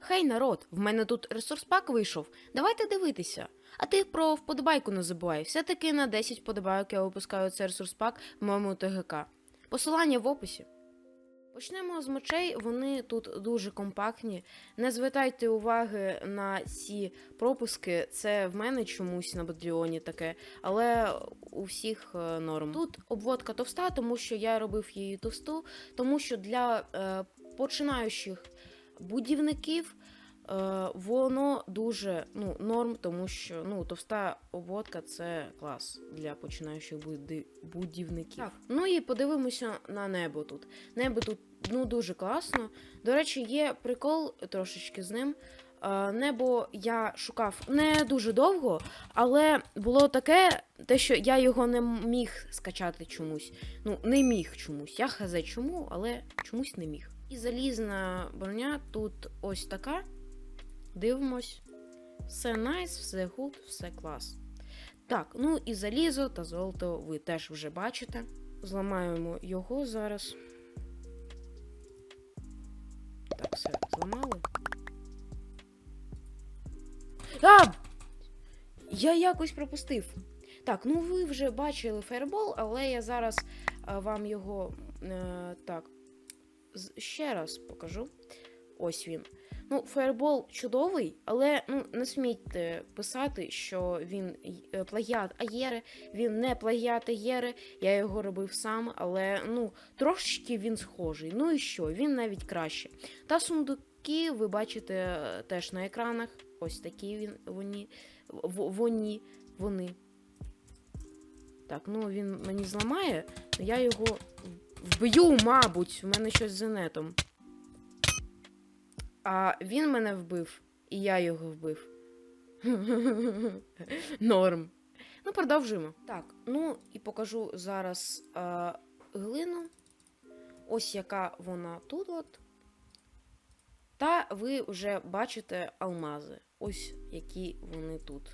Хей, народ, в мене тут ресурс пак вийшов. Давайте дивитися. А ти про вподобайку не забувай. Все-таки на 10 вподобайок я випускаю цей ресурс пак в моєму ТГК. Посилання в описі. Почнемо з мечей, вони тут дуже компактні. Не звертайте уваги на ці пропуски. Це в мене чомусь на Бадріоні таке, але у всіх е, норм. Тут обводка товста, тому що я робив її товсту, тому що для е, починаючих будівників е, воно дуже ну, норм, тому що ну, товста обводка це клас для починаючих буди- будівників. Так, ну і подивимося на небо тут. Небо тут ну, дуже класно. До речі, є прикол трошечки з ним. Е, Небо я шукав не дуже довго, але було таке, те, що я його не міг скачати чомусь. Ну, не міг чомусь. Я хазе чому, але чомусь не міг. І залізна броня тут ось така. Дивимось. Все найс, все гуд, все клас. Так, ну і залізо та золото ви теж вже бачите. Зламаємо його зараз. Так, все, зламали. А! Я якось пропустив. Так, ну ви вже бачили фаербол, але я зараз а, вам його е, так ще раз покажу. Ось він. Ну, фаербол чудовий, але ну не смійте писати, що він е, плагіат Аєри. Він не плагіат Аєри. Я його робив сам, але ну трошечки він схожий. Ну і що? Він навіть краще. Та сундуки ви бачите е, теж на екранах. Ось такі він вони. Вони. вони. Так, ну він мені зламає, я його вб'ю, мабуть. У мене щось з інетом. А він мене вбив, і я його вбив. Норм. Ну, продовжуємо. Так, ну і покажу зараз а, глину. Ось яка вона тут. от. Та ви вже бачите алмази. Ось які вони тут.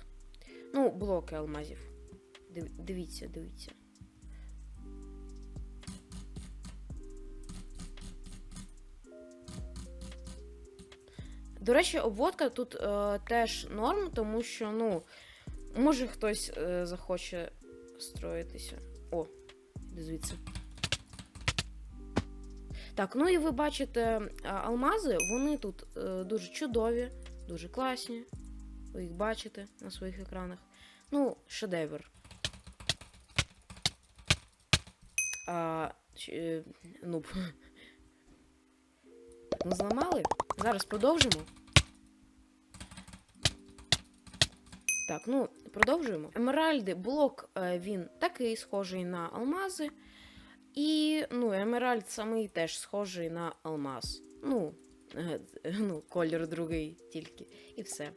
Ну, блоки алмазів. Див- Дивіться, дивіться. До речі, обводка тут е, теж норм, тому що, ну, може хтось е, захоче строїтися. О, звідси. Так, ну і ви бачите алмази, вони тут е, дуже чудові, дуже класні. Ви їх бачите на своїх екранах. Ну, шедевр. А, е, ну, зламали. Зараз продовжимо. Так, ну, продовжуємо. Емеральди, блок, е, він такий схожий на алмази. І, ну, емеральд самий теж схожий на алмаз. Ну, е, ну, колір другий тільки. І все.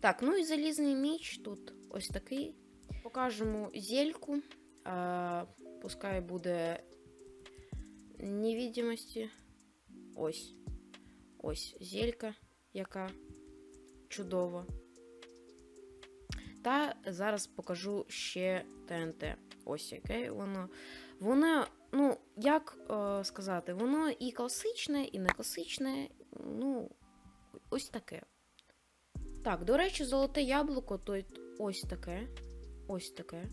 Так, ну і залізний міч тут ось такий. Покажемо зельку. А, пускай буде невидимості. Ось. Ось зелька, яка чудова. Та зараз покажу ще ТНТ. Ось яке воно. Воно, ну, як е, сказати, воно і класичне, і не класичне. Ну, ось таке. Так, до речі, золоте яблуко, то ось таке. Ось таке.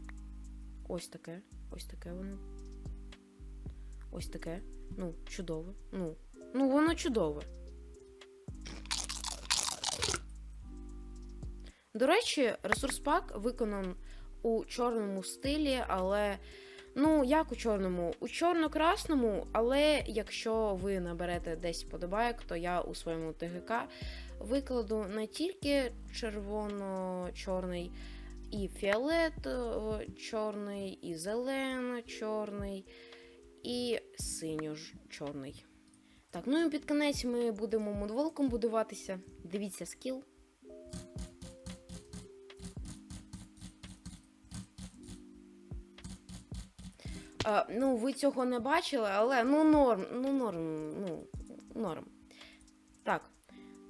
Ось таке. Ось таке воно. Ось таке. Ну, чудове. Ну, ну воно чудове. До речі, ресурс пак виконан у чорному стилі, але. Ну, як у чорному? У чорно-красному, але якщо ви наберете десь подобайок, то я у своєму ТГК викладу не тільки червоно-чорний, і фіолетово-чорний, і зелено-чорний, і синьо-чорний. Так, ну і під кінець ми будемо мудволком будуватися. Дивіться скіл. А, ну, ви цього не бачили, але ну норм, ну норм, ну, норм. Так.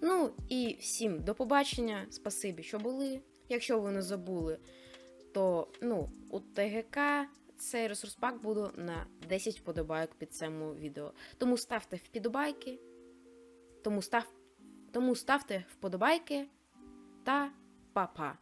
Ну і всім до побачення. Спасибі, що були. Якщо ви не забули, то ну, у ТГК цей ресурс пак буду на 10 вподобайок під цьому відео. Тому ставте вподобайки. Тому став. Тому ставте вподобайки та па-па.